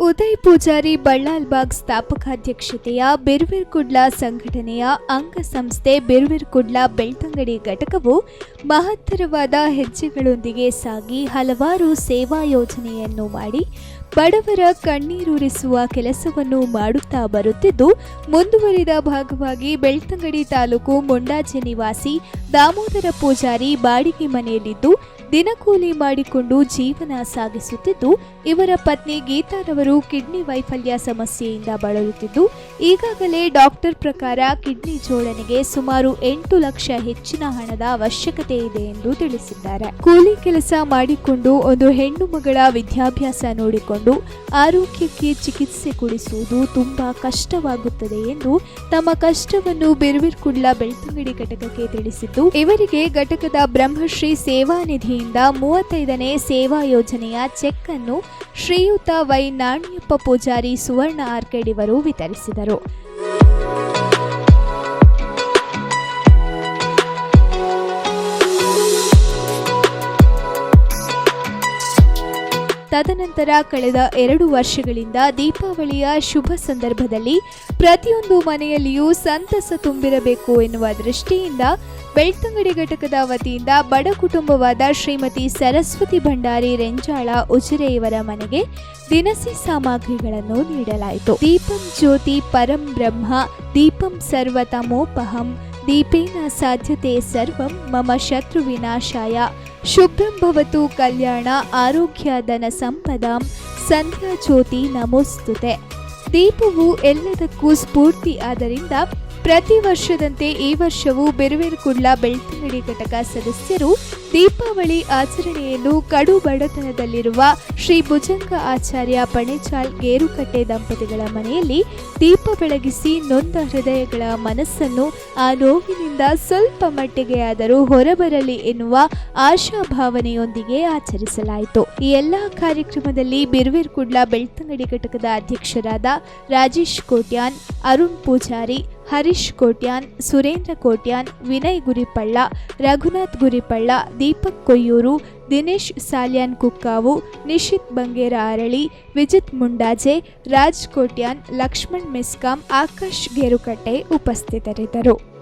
ಉದಯ್ ಪೂಜಾರಿ ಬಳ್ಳಾಲ್ಬಾಗ್ ಸ್ಥಾಪಕಾಧ್ಯಕ್ಷತೆಯ ಬಿರ್ವಿರ್ ಕುಡ್ಲ ಸಂಘಟನೆಯ ಅಂಗಸಂಸ್ಥೆ ಬಿರ್ವಿರ್ ಕುಡ್ಲ ಬೆಳ್ತಂಗಡಿ ಘಟಕವು ಮಹತ್ತರವಾದ ಹೆಜ್ಜೆಗಳೊಂದಿಗೆ ಸಾಗಿ ಹಲವಾರು ಸೇವಾ ಯೋಜನೆಯನ್ನು ಮಾಡಿ ಬಡವರ ಕಣ್ಣೀರುರಿಸುವ ಕೆಲಸವನ್ನು ಮಾಡುತ್ತಾ ಬರುತ್ತಿದ್ದು, ಮುಂದುವರಿದ ಭಾಗವಾಗಿ ಬೆಳ್ತಂಗಡಿ ತಾಲೂಕು ಮುಂಡಾಜೆ ನಿವಾಸಿ ದಾಮೋದರ ಪೂಜಾರಿ ಬಾಡಿಗೆ ಮನೆಯಲ್ಲಿದ್ದು ದಿನಕೂಲಿ ಮಾಡಿಕೊಂಡು ಜೀವನ ಸಾಗಿಸುತ್ತಿದ್ದು, ಇವರ ಪತ್ನಿ ಗೀತಾರವರು ಕಿಡ್ನಿ ವೈಫಲ್ಯ ಸಮಸ್ಯೆಯಿಂದ ಬಳಲುತ್ತಿದ್ದು, ಈಗಾಗಲೇ ಡಾಕ್ಟರ್ ಪ್ರಕಾರ ಕಿಡ್ನಿ ಜೋಡಣೆಗೆ ಸುಮಾರು ಎಂಟು ಲಕ್ಷ ಹೆಚ್ಚಿನ ಹಣದ ಅವಶ್ಯಕತೆ ಇದೆ ಎಂದು ತಿಳಿಸಿದ್ದಾರೆ. ಕೂಲಿ ಕೆಲಸ ಮಾಡಿಕೊಂಡು ಒಂದು ಹೆಣ್ಣು ಮಗಳ ವಿದ್ಯಾಭ್ಯಾಸ ನೋಡಿಕೊಂಡು ಆರೋಗ್ಯಕ್ಕೆ ಚಿಕಿತ್ಸೆ ಕೊಡಿಸುವುದು ತುಂಬಾ ಕಷ್ಟವಾಗುತ್ತದೆ ಎಂದು ತಮ್ಮ ಕಷ್ಟವನ್ನು ಬಿರುವಿರ್ಕುಡ್ಲ ಬೆಳ್ತಂಗಡಿ ಘಟಕಕ್ಕೆ ತಿಳಿಸಿದ್ದು, ಇವರಿಗೆ ಘಟಕದ ಬ್ರಹ್ಮಶ್ರೀ ಸೇವಾ ನಿಧಿಯಿಂದ ಮೂವತ್ತೈದನೇ ಸೇವಾ ಯೋಜನೆಯ ಚೆಕ್ ಅನ್ನು ಶ್ರೀಯುತ ವೈ ನಾಣ್ಯಪ್ಪ ಪೂಜಾರಿ ಸುವರ್ಣ ಆರ್ಕೆಡಿವರು ವಿತರಿಸಿದರು. ತದನಂತರ ಕಳೆದ ಎರಡು ವರ್ಷಗಳಿಂದ ದೀಪಾವಳಿಯ ಶುಭ ಸಂದರ್ಭದಲ್ಲಿ ಪ್ರತಿಯೊಂದು ಮನೆಯಲ್ಲಿಯೂ ಸಂತಸ ತುಂಬಿರಬೇಕು ಎನ್ನುವ ದೃಷ್ಟಿಯಿಂದ ಬೆಳ್ತಂಗಡಿ ಘಟಕದ ವತಿಯಿಂದ ಬಡ ಕುಟುಂಬವಾದ ಶ್ರೀಮತಿ ಸರಸ್ವತಿ ಭಂಡಾರಿ ರೆಂಜಾಳ ಉಜಿರೆಯವರ ಮನೆಗೆ ದಿನಸಿ ಸಾಮಗ್ರಿಗಳನ್ನು ನೀಡಲಾಯಿತು. ದೀಪಂ ಜ್ಯೋತಿ ಪರಂ ಬ್ರಹ್ಮ, ದೀಪಂ ಸರ್ವತಮೋಪಹಂ, ದೀಪೇನ ಸಾಧ್ಯತೆ ಸರ್ವಂ, ಮಮ ಶತ್ರು ವಿನಾಶಾಯ ಶುಭ್ರಂ ಭವತು ಕಲ್ಯಾಣ ಆರೋಗ್ಯ ಧನ ಸಂಪದ ಜ್ಯೋತಿ ನಮೋಸ್ತುತೆ. ದೀಪವು ಎಲ್ಲದಕ್ಕೂ ಸ್ಫೂರ್ತಿ. ಆದ್ದರಿಂದ ಪ್ರತಿ ವರ್ಷದಂತೆ ಈ ವರ್ಷವೂ ಬಿರುವೇರುಕುಳ್ಳ ಬೆಳ್ತಂಗಡಿ ಘಟಕ ಸದಸ್ಯರು ದೀಪಾವಳಿ ಆಚರಣೆಯನ್ನು ಕಡು ಬಡತನದಲ್ಲಿರುವ ಶ್ರೀ ಭುಜಂಗ ಆಚಾರ್ಯ ಪಣೆಚಾಲ್ ಗೇರುಕಟ್ಟೆ ದಂಪತಿಗಳ ಮನೆಯಲ್ಲಿ ದೀಪ ಬೆಳಗಿಸಿ ನೊಂದ ಹೃದಯಗಳ ಮನಸ್ಸನ್ನು ಆ ನೋವಿನಿಂದ ಸ್ವಲ್ಪ ಮಟ್ಟಿಗೆ ಆದರೂ ಹೊರಬರಲಿ ಎನ್ನುವ ಆಶಾಭಾವನೆಯೊಂದಿಗೆ ಆಚರಿಸಲಾಯಿತು. ಈ ಎಲ್ಲಾ ಕಾರ್ಯಕ್ರಮದಲ್ಲಿ ಬಿರ್ವಿರ್ ಕುಡ್ಲ ಬೆಳ್ತಂಗಡಿ ಘಟಕದ ಅಧ್ಯಕ್ಷರಾದ ರಾಜೇಶ್ ಕೋಟ್ಯಾನ್, ಅರುಣ್ ಪೂಜಾರಿ ಹರೀಶ್ ಕೋಟ್ಯಾನ್, ಸುರೇಂದ್ರ ಕೋಟ್ಯಾನ್, ವಿನಯ್ ಗುರಿಪಳ್ಳ, ರಘುನಾಥ್ ಗುರಿಪಳ್ಳ, ದೀಪಕ್ ಕೊಯ್ಯೂರು, ದಿನೇಶ್ ಸಾಲ್ಯಾನ್ ಕುಕ್ಕಾವು, ನಿಶಿತ್ ಬಂಗೇರ ಅರಳಿ, ವಿಜಿತ್ ಮುಂಡಾಜೆ, ರಾಜ್ ಕೋಟ್ಯಾನ್, ಲಕ್ಷ್ಮಣ್ ಮಿಸ್ಕಾಂ, ಆಕಾಶ್ ಗೇರುಕಟ್ಟೆ ಉಪಸ್ಥಿತರಿದ್ದರು.